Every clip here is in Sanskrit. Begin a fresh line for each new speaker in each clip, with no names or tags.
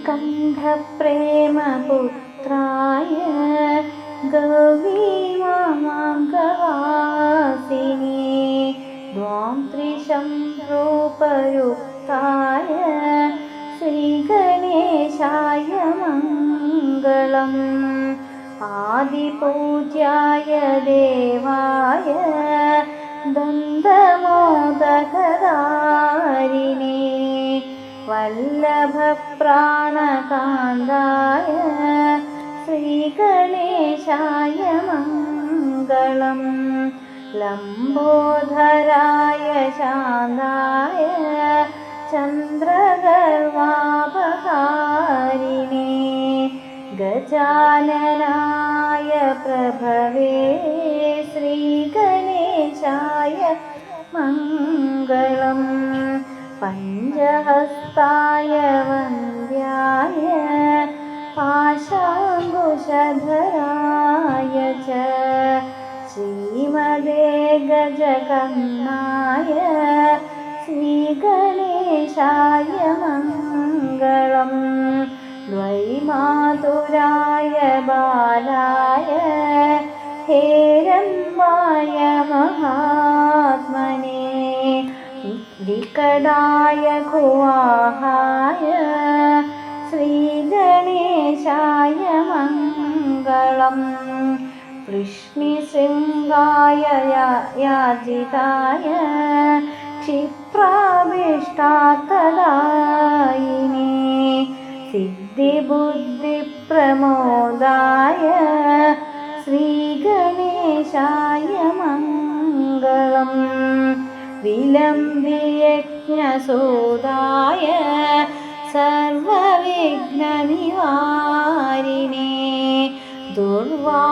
श्रीकण्ठप्रेमपुत्राय गवीमामाङ्गवासिनी द्वां त्रिशं रूपयुक्ताय श्रीगणेशाय मङ्गलम् आदिपूज्याय देवाय दन्तमोदकदारिणे वल्लभप्राणकान्दाय श्रीगणेशाय मङ्गलम् लम्बोधराय शान्ताय चन्द्रगर्वापहारिणे गजाननाय प्रभवे श्रीगणेशाय मङ्गलम् पञ्चहस्ताय वन्द्याय पाशाङ्कुशधराय च श्रीमदे गजकन्नाय श्रीगणेशाय मङ्गलम्। द्वैमातुराय बालाय विकटाय गुहाय श्रीगणेशाय मङ्गलम् कृष्णशृङ्गाय याजिताय क्षिप्राविष्टातदायिने सिद्धिबुद्धिप्रमोदाय श्रीगणेशाय विलम्बियज्ञसोदाय सर्वविघ्ननिवारिणे दुर्वादलसुपूज्याय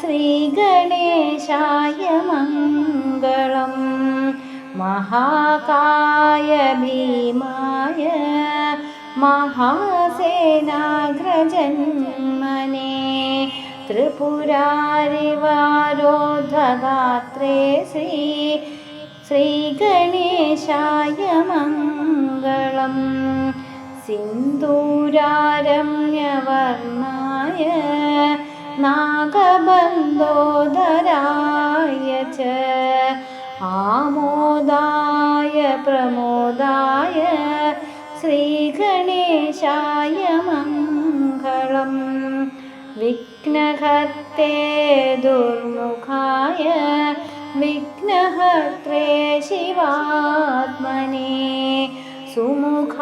श्रीगणेशाय मङ्गलम् महाकाय भीमाय महासेनाग्रजन्मने त्रिपुरारिवारोधगात्रे श्री श्रीगणेशाय मङ्गलम् सिन्दूरारम्यवर्णाय नागबन्धोदराय च आमोदाय प्रमोदाय श्रीगणेशाय मङ्गलम् विघ्नहर्ते दुर्मुखाय विघ्नहर्त्रे शिवात्मने सुमुखायैकदन्दाय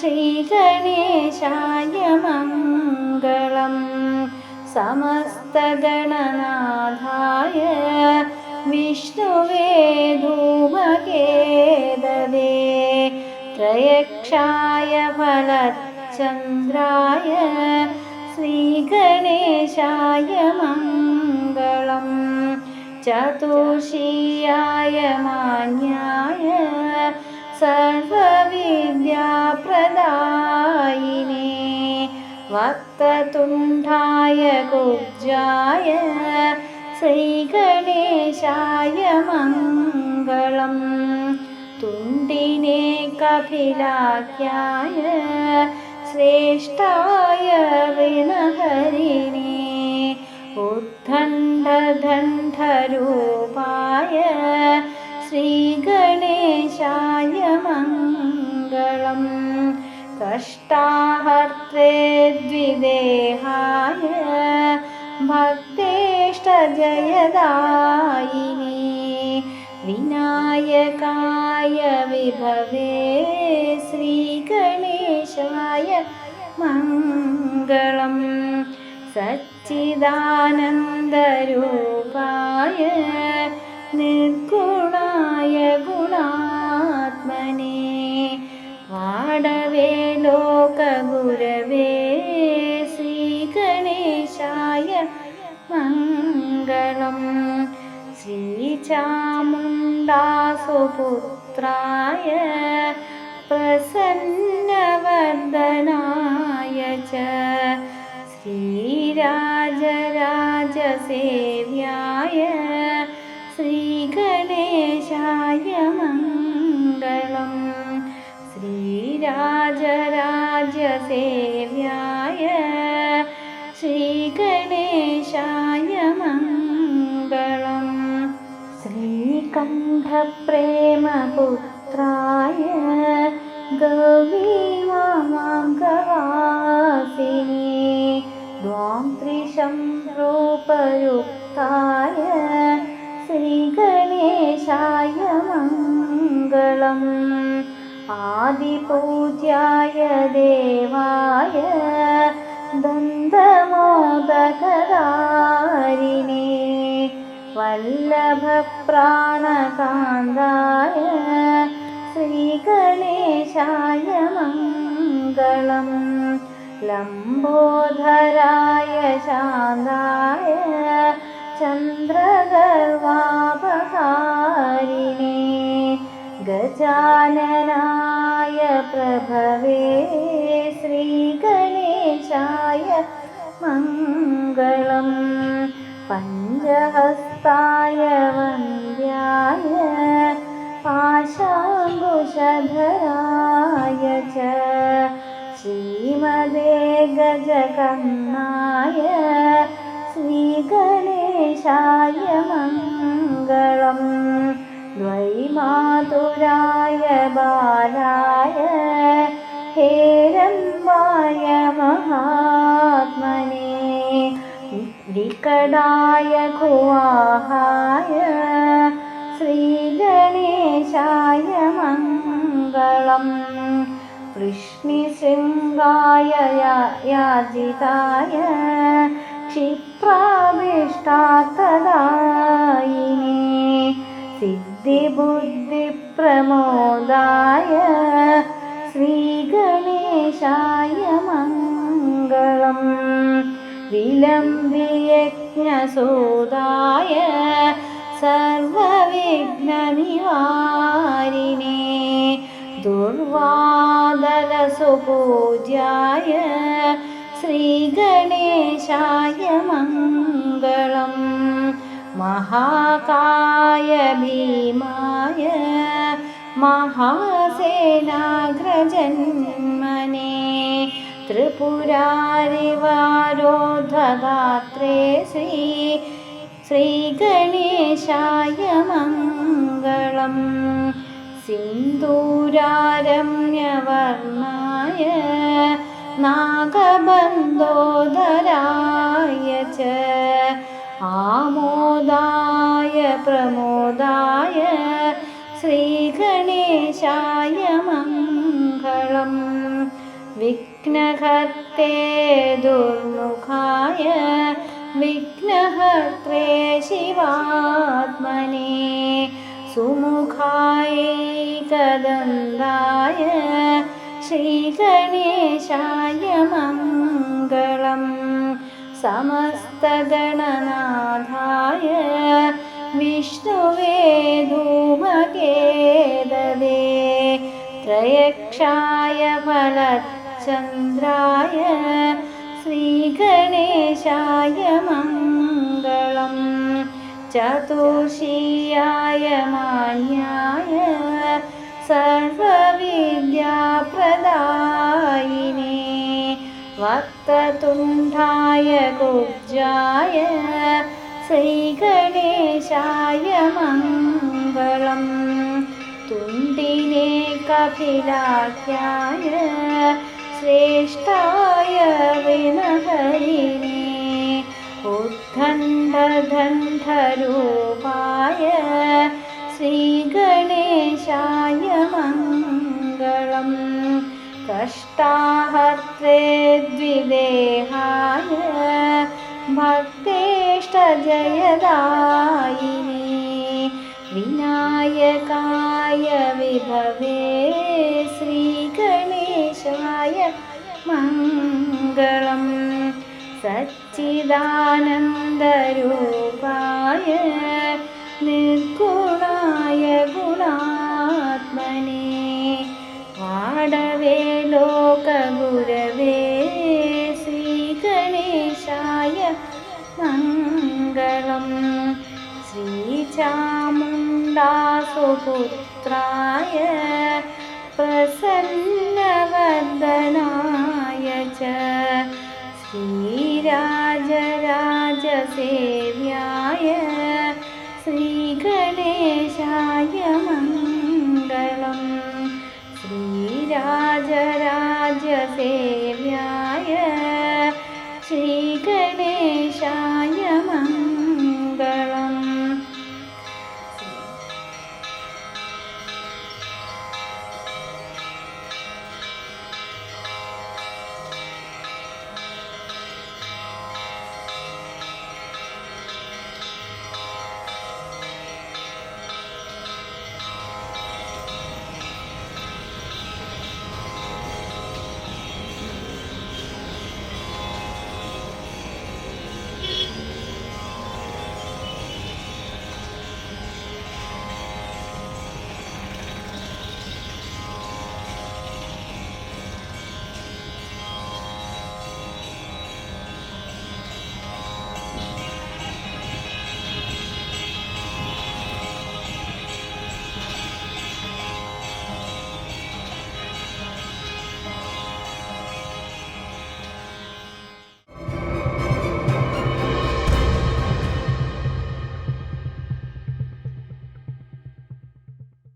श्रीगणेशाय समस्तगणनाथाय विष्णुवे धूमकेदवे त्रयक्षाय फलचन्द्राय श्रीगणेशाय मङ्गलम् चतुर्षीयाय मान्याय सर्वविद्याप्रदायिने वक्ततुण्डाय कुब्जाय श्रीगणेशाय मङ्गलम् तुण्डिने कपिलाख्याय श्रेष्ठाय विनहरिणे उद्दण्डदण्डरूपाय श्रीगणेशाय मङ्गलम् कष्टाहर्त्रे द्विदेहाय भक्तेष्टजयदायिनी मङ्गलम् सच्चिदानन्दरूपाय निर्गुणाय गुणात्मने वाडवे लोकगुरवे श्रीगणेशाय मङ्गलम् श्रीचामुण्डासुपुत्राय प्रसन्नवर्धनाय च। श्रीराजराजसेव्याय श्रीगणेशाय मङ्गलं श्रीराजराजसेव्याय श्रीगणेशाय मङ्गलम्। श्रीकण्ठप्रेमपुत्राय रूपयुक्ताय श्रीगणेशाय मङ्गलम् आदिपूज्याय देवाय दन्तमोदकदारिणे वल्लभप्राणकान्दाय श्रीगणेशाय मङ्गलम् लम्बोधराय शान्ताय चन्द्रगर्वापहारिणे गजाननाय प्रभवे श्रीगणेशाय मङ्गलम् पञ्चहस्ताय पाशाङ्कुशधराय च श्रीमदे गजकन्नाय श्रीगणेशाय मङ्गलम् द्वैमातुराय बालाय हेरम्बाय महात्मने विकटाय गुहाय श्रीगणेशाय मङ्गलम् वृष्णिशृङ्गाय याजिताय क्षिप्राभिष्टातदायिने सिद्धिबुद्धिप्रमोदाय श्रीगणेशाय मङ्गलम् विलम्बियज्ञसोदाय सर्वविघ्ननिवारिणे दुर्वादलसुपूज्याय श्रीगणेशाय मङ्गलम्। महाकाय भीमाय महासेनाग्रजन्मने त्रिपुरारिवारोधगात्रे श्री श्रीगणेशाय मङ्गलम् सिन्दूरारम्यवर्णाय नागबन्धोदराय च आमोदाय प्रमोदाय श्रीगणेशाय मङ्गलम् विघ्नहर्ते दुर्मुखाय विघ्नहर्त्रे शिवात्मने सुमुखायैकदन्दाय श्रीगणेशाय मङ्गलम् समस्तगणनाथाय विष्णुवे धूमकेददे त्रयक्षाय फलचन्द्राय श्रीगणेशाय मङ्गलम्। चतुर्षीयाय मान्याय सर्वविद्याप्रदायिने। वक्ततुण्डाय कुब्जाय श्रीगणेशाय मङ्गलम्। तुण्डिने कपिलाख्याय श्रेष्ठाय विनहरिणे उद्दण्डदण्डरूपाय श्रीगणेशाय मङ्गलम् कष्टाहर्त्रे द्विदेहाय भक्तेष्टजयदायिने विनायकाय विभवे श्रीगणेशाय मङ्गलम् सच्चिदानन्दरूपाय निर्गुणाय गुणात्मने वाडवे लोकगुरवे श्रीगणेशाय मङ्गलम् श्रीचामुण्डासुपुत्राय प्रसन्न 你